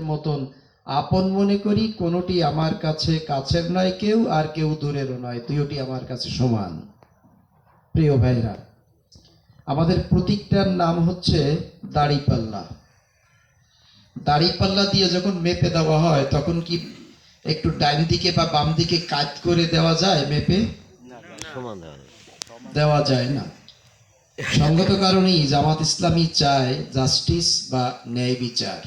মতন আপন মনে করি কোনোটি আমার কাছে কাছের নয় কেউ আর কেউ দূরেরও নয়। দুইটি আমার কাছে সমান। প্রিয় ভাইরা আমাদের প্রতীকটার নাম হচ্ছে দাড়িপাল্লা। দাড়িপাল্লা দিয়ে যখন মেপে দেওয়া হয় তখন কি একটু ডাইন দিকে বা বাম দিকে কাজ করে দেওয়া যায় মেপে? দেওয়া দেওয়া যায় না। সঙ্গত কারণেই জামাত ইসলামী চায় জাস্টিস বা ন্যায় বিচার।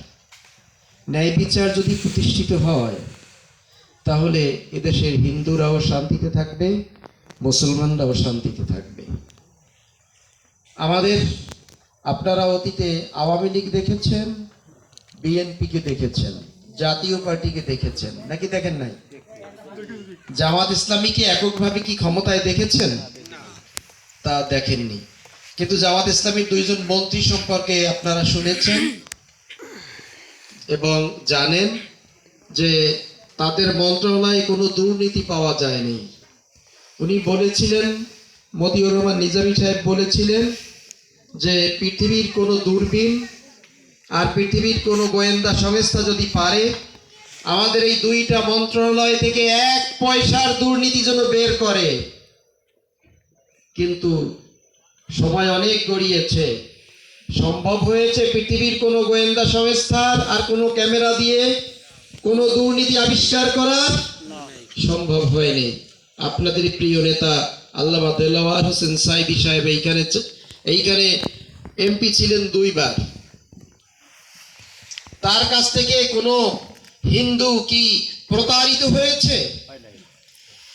ন্যায় বিচার যদি প্রতিষ্ঠিত হয়, তাহলে এদেশের হিন্দুরাও শান্তিতে থাকবে, মুসলমানরাও শান্তিতে থাকবে। আমাদের, আপনারা অতীতে আওয়ামী লীগ দেখেছেন, বিএনপিকে দেখেছেন, জাতীয় পার্টিকে দেখেছেন, নাকি দেখেন নাই? জামাত ইসলামীকে এককভাবে কি ক্ষমতায় দেখেছেন? তা দেখেননি। কিন্তু জামাত ইসলামীর দুইজন মন্ত্রী সম্পর্কে আপনারা শুনেছেন এবং জানেন যে তাদের মন্ত্রণালয়ে কোনো দুর্নীতি পাওয়া যায়নি। উনি বলেছিলেন, মতিউর রহমান নিজামী সাহেব বলেছিলেন যে পৃথিবীর কোনো দূরবীন আর পৃথিবীর কোনো গোয়েন্দা সংস্থা যদি পারে, আমাদের এই দুইটা মন্ত্রণালয় থেকে এক পয়সার দুর্নীতি যেন বের করে। কিন্তু সময় অনেক গড়িয়েছে। সম্ভব হয়েছে পৃথিবীর কোনো গোয়েন্দা সংস্থার আর কোনো ক্যামেরা দিয়ে কোনো দুর্নীতি আবিষ্কার করা সম্ভব হয়নি। আপনাদের প্রিয় নেতা আল্লামা দেলাওয়ার হোসেন সাইদি সাহেব এইখানে এইখানে এমপি ছিলেন দুইবার। তার কাছ থেকে কোনো হিন্দু কি প্রতারিত হয়েছে?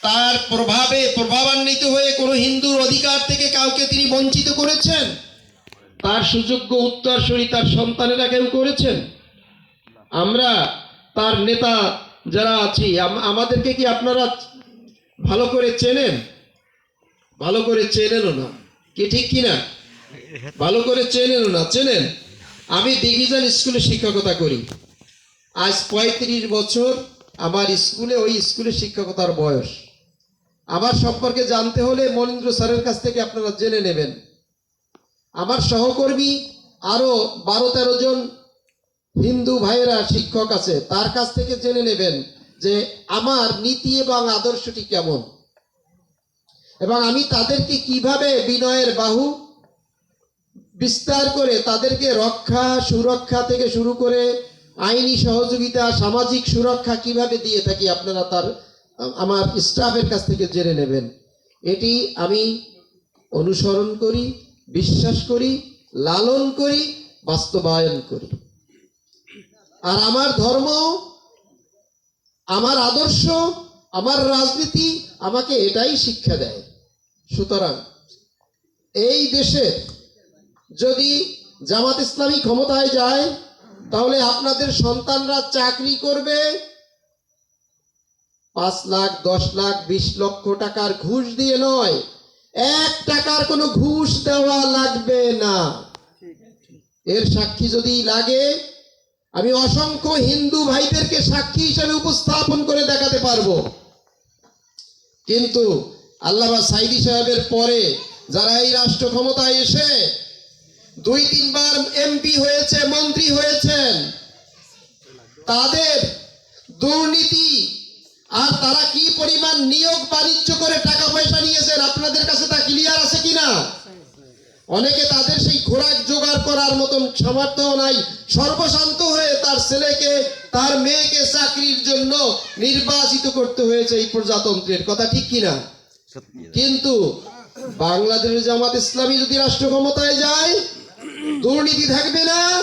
তার প্রভাবে প্রভাবান্বিত হয়ে কোনো হিন্দুর অধিকার থেকে কাউকে তিনি বঞ্চিত করেছেন? তার সুযোগ্য উত্তরসূরি তার সন্তানেরা কেউ করেছেন? আমরা তার নেতা যারা আছি, আম- আমাদেরকে কি আপনারা ভালো করে চেনেন? ভালো করে চেনেনও না। কি ঠিক কিনা ভালো করে চেনেনও না। চেনেন? আমি ডিভিশন স্কুলে শিক্ষকতা করি। আজ পঁয়ত্রিশ বছর আমার স্কুলে, ওই স্কুলে শিক্ষকতার বয়স। আমার সম্পর্কে জানতে হলে মনীন্দ্র স্যারের কাছ থেকে আপনারা জেনে নেবেন। আমার সহকর্মী আরও বারো তেরো জন হিন্দু ভাইয়েরা শিক্ষক আছে, তার কাছ থেকে জেনে নেবেন যে আমার নীতি এবং আদর্শটি কেমন। এবং আমি তাদেরকে কীভাবে বিনয়ের বাহু বিস্তার করে তাদেরকে রক্ষা, সুরক্ষা থেকে শুরু করে আইনি সহযোগিতা, সামাজিক সুরক্ষা কীভাবে দিয়ে থাকি আপনারা তার, আমার স্টাফের কাছ থেকে জেনে নেবেন। এটি আমি অনুসরণ করি। বিশ্বাস করি, লালন করি, বাস্তবায়ন করি। আর আমার ধর্ম, আমার আদর্শ, আমার রাজনীতি আমাকে এটাই শিক্ষা দেয়। সুতরাং এই দেশের যদি জামাত ইসলামী ক্ষমতায় যায়, তাহলে আপনাদের সন্তানরা চাকরি করবে। পাঁচ লাখ, দশ লাখ, বিশ লক্ষ টাকার ঘুষ দিয়ে নয় এক টাকার কোনো ঘুষ দেওয়া লাগবে না। এর সাক্ষী যদি লাগে, আমি অসংখ্য হিন্দু ভাইদেরকে সাক্ষী হিসেবে উপস্থাপন করে দেখাতে পারব। কিন্তু আল্লামা সাইদি সাহেবের পরে যারা এই রাষ্ট্র ক্ষমতায় এসে দুই, তিনবার এমপি হয়েছে, মন্ত্রী হয়েছেন, তাদের দুর্নীতি আর তারা কি পরিমাণ নিয়োগ বাণিজ্য করে টাকা পয়সা নিয়েছেন আপনাদের কাছে তা ক্লিয়ার আছে কিনা? অনেকে তাদের সেই খোরাক জোগাড় করার মতন সামর্থ্য নাই। সর্বশান্ত হয়ে তার ছেলেকে তার মেয়েকে চাকরির জন্য নির্বাচিত করতে হয়েছে এই প্রজাতন্ত্রের। কথা ঠিক কিনা? কিন্তু বাংলাদেশের জামাত ইসলামী যদি রাষ্ট্র ক্ষমতায় যায় দুর্নীতি থাকবে না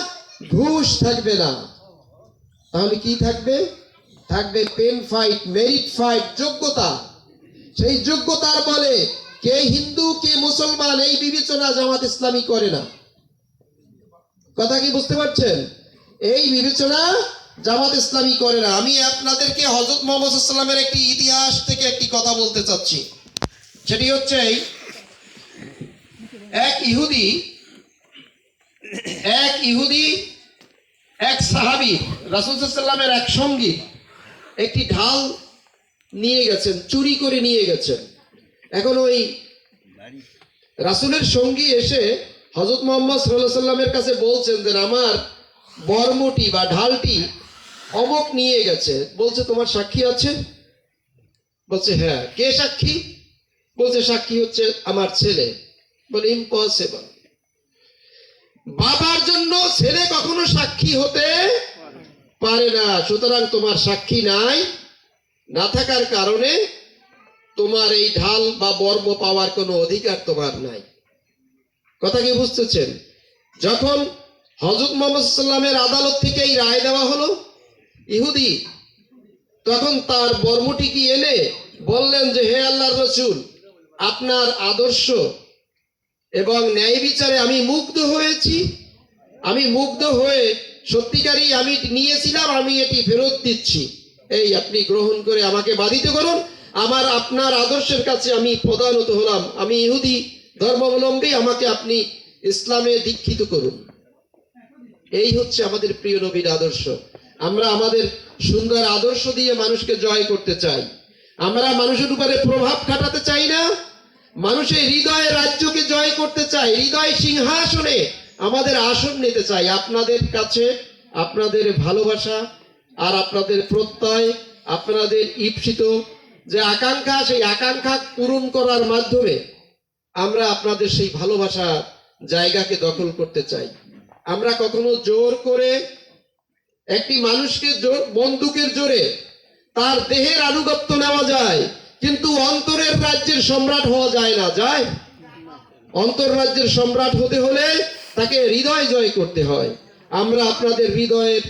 ঘুষ থাকবে না। তাহলে কি থাকবে? থাকবে পেন ফাইট মেরিট ফাইট যোগ্যতা। সেই যোগ্যতার বলে কে হিন্দু, কে মুসলমান, এই বিবেচনা জামাত ইসলামী করে না। কথা কি বুঝতে পারছেন? এই বিবেচনা জামাত ইসলামী করে না। আমি আপনাদেরকে হজরত মোহাম্মদ সাল্লামের একটি ইতিহাস থেকে একটি কথা বলতে চাচ্ছি। সেটি হচ্ছে এক ইহুদি এক ইহুদি, এক সাহাবি, রাসুল সাল্লামের এক সঙ্গী একটি ঢাল নিয়ে গেছেন, চুরি করে নিয়ে গেছেন। এখন ওই রাসুলের সঙ্গী এসে হজরত মোহাম্মদ সাল্লাহ সাল্লামের কাছে বলছেন যে, আমার বর্মটি বা ঢালটি অমক নিয়ে গেছে। বলছে, তোমার সাক্ষী আছে? বলছে হ্যাঁ। কে সাক্ষী? বলছে, সাক্ষী হচ্ছে আমার ছেলে। বলে ইম্পসিবল বাবার জন্য ছেলে কখনো সাক্ষী হতে পারে না। সুতরাং তোমার সাক্ষী নাই, না থাকার কারণে তোমার এই ঢাল বা বর্ম পাওয়ার কোনো অধিকার তোমার নাই। কথা কি বুঝতেছেন? যখন হজরত মোহাম্মদ সাল্লামের আদালত থেকে এই রায় দেওয়া হলো, ইহুদি, তখন তার বর্মটিকে এনে বললেন যে, হে আল্লাহর রসুল, আপনার আদর্শ এবং ন্যায় বিচারে আমি মুগ্ধ হয়েছি। আমি মুগ্ধ হয়ে সত্যিকারই আমি নিয়েছিলাম, আমি এটি ফেরত দিচ্ছি। এই আপনি গ্রহণ করে আমাকে বাধিত করুন। আমার আপনার আদর্শের কাছে আমি প্রধানত হলাম। আমি ইহুদি, ধর্মাবলম্বী, আমাকে আপনি ইসলামে দীক্ষিত করুন। এই হচ্ছে আমাদের প্রিয় নবীর আদর্শ। আমরা আমাদের সুন্দর আদর্শ দিয়ে মানুষকে জয় করতে চাই। আমরা মানুষের উপরে প্রভাব খাটাতে চাই না। মানুষের হৃদয়ে রাজ্যকে জয় করতে চাই। হৃদয় সিংহাসনে আমাদের আসন নিতে চাই। আপনাদের কাছে, আপনাদের ভালোবাসা আর আপনাদের প্রত্যয়, আপনাদের ঈপ্সিত যে আকাঙ্ক্ষা, সেই আকাঙ্ক্ষা পূরণ করার মাধ্যমে আমরা আপনাদের সেই ভালোবাসা জায়গাকে দখল করতে চাই। আমরা কখনো জোর করে একটি মানুষকে জোর- বন্দুকের জোরে তার দেহের আনুগত্য নেওয়া যায়, কিন্তু অন্তরের রাজ্যের সম্রাট হওয়া যায় না। যায়? অন্তর রাজ্যের সম্রাট হতে হলে তাকে হৃদয় জয় করতে হয়। আমরা আপনাদের হৃদয়ের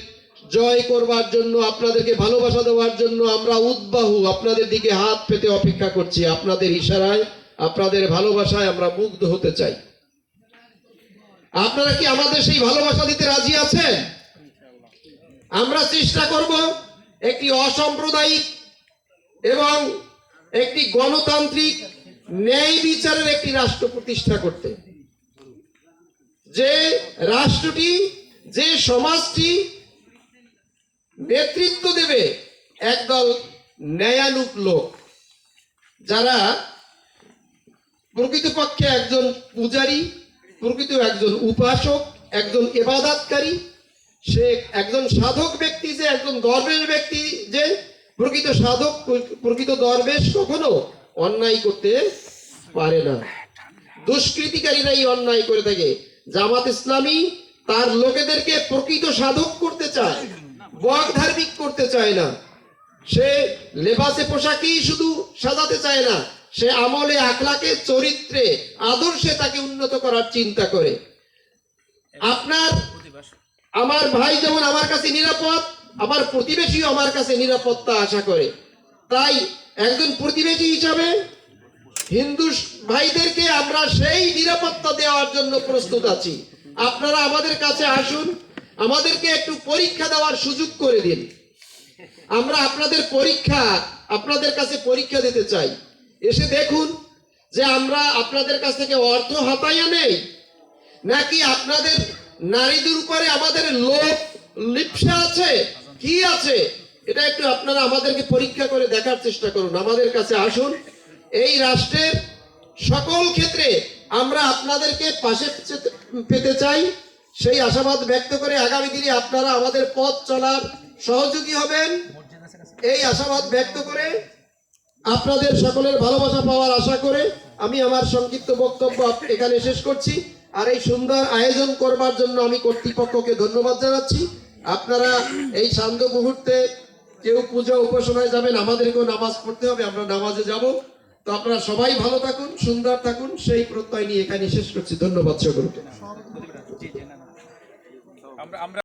জয় করবার জন্য, আপনাদেরকে ভালোবাসা দেওয়ার জন্য আমরা উদ্বাহু, আপনাদের দিকে হাত পেতে অপেক্ষা করছি। আপনাদের ইশারায়, আপনাদের ভালোবাসায় আমরা মুগ্ধ হতে চাই। আপনারা কি আমাদের সেই ভালোবাসা দিতে রাজি আছেন? আমরা চেষ্টা করব একটি অসাম্প্রদায়িক এবং একটি গণতান্ত্রিক ন্যায় বিচারের একটি রাষ্ট্র প্রতিষ্ঠা করতে। যে রাষ্ট্রটি, যে সমাজটি নেতৃত্ব দেবে একদল ন্যায়ানুক লোক, যারা প্রকৃতপক্ষে একজন পূজারী, প্রকৃত একজন উপাসক, একজন এবাদাতকারী, সে একজন সাধক ব্যক্তি যে, একজন দরবেশ ব্যক্তি যে, প্রকৃত সাধক, প্রকৃত দরবেশ কখনো অন্যায় করতে পারে না। দুষ্কৃতিকারীরাই অন্যায় করে থাকে। জামাত ইসলামী তার লোকেদেরকে প্রকৃত সাধক করতে চায়, বক ধার্মিক করতে চায় না। সে লেবাসে পোশাকেই শুধু সাজাতে চায় না, সে আমলে আখলাকে, চরিত্রে, আদর্শে তাকে উন্নত করার চিন্তা করে। আপনার, আমার ভাই যেমন আমার কাছে নিরাপদ, আমার প্রতিবেশীও আমার কাছে নিরাপত্তা আশা করে। তাই একজন প্রতিবেশী হিসাবে হিন্দু ভাইদেরকে আমরা সেই নিরাপত্তা দেওয়ার জন্য প্রস্তুত আছি। আপনারা আমাদের কাছে আসুন, আমাদেরকে একটু পরীক্ষা দেওয়ার সুযোগ করে দিন। আমরা আপনাদের পরীক্ষা, আপনাদের কাছে পরীক্ষা দিতে চাই। এসে দেখুন যে আমরা আপনাদের কাছ থেকে অর্থ হাতাইয়া নেই, নাকি আপনাদের নারীদের উপরে আমাদের লোভ লিপসা আছে? কি আছে? এটা একটু আপনারা আমাদেরকে পরীক্ষা করে দেখার চেষ্টা করুন। আমাদের কাছে আসুন। এই রাষ্ট্রের সকল ক্ষেত্রে আমরা আপনাদেরকে পাশে পেতে- চাই। সেই আশাবাদ ব্যক্ত করে আগামী দিনে আপনারা আমাদের পথ চলার সহযোগী হবেন। এই আশাবাদ ব্যক্ত করে আপনাদের সকলের ভালোবাসা পাওয়ার আশা করে আমি আমার সংক্ষিপ্ত বক্তব্য এখানে শেষ করছি। আর এই সুন্দর আয়োজন করবার জন্য আমি কর্তৃপক্ষকে ধন্যবাদ জানাচ্ছি। আপনারা এই শান্ত মুহূর্তে কেউ পূজা উপাসনায় যাবেন, আমাদেরকেও নামাজ পড়তে হবে, আমরা নামাজে যাব। তো আপনারা সবাই ভালো থাকুন, সুন্দর থাকুন, সেই প্রত্যয় নিয়ে এখানে শেষ করছি। ধন্যবাদ সকলকে। আমরা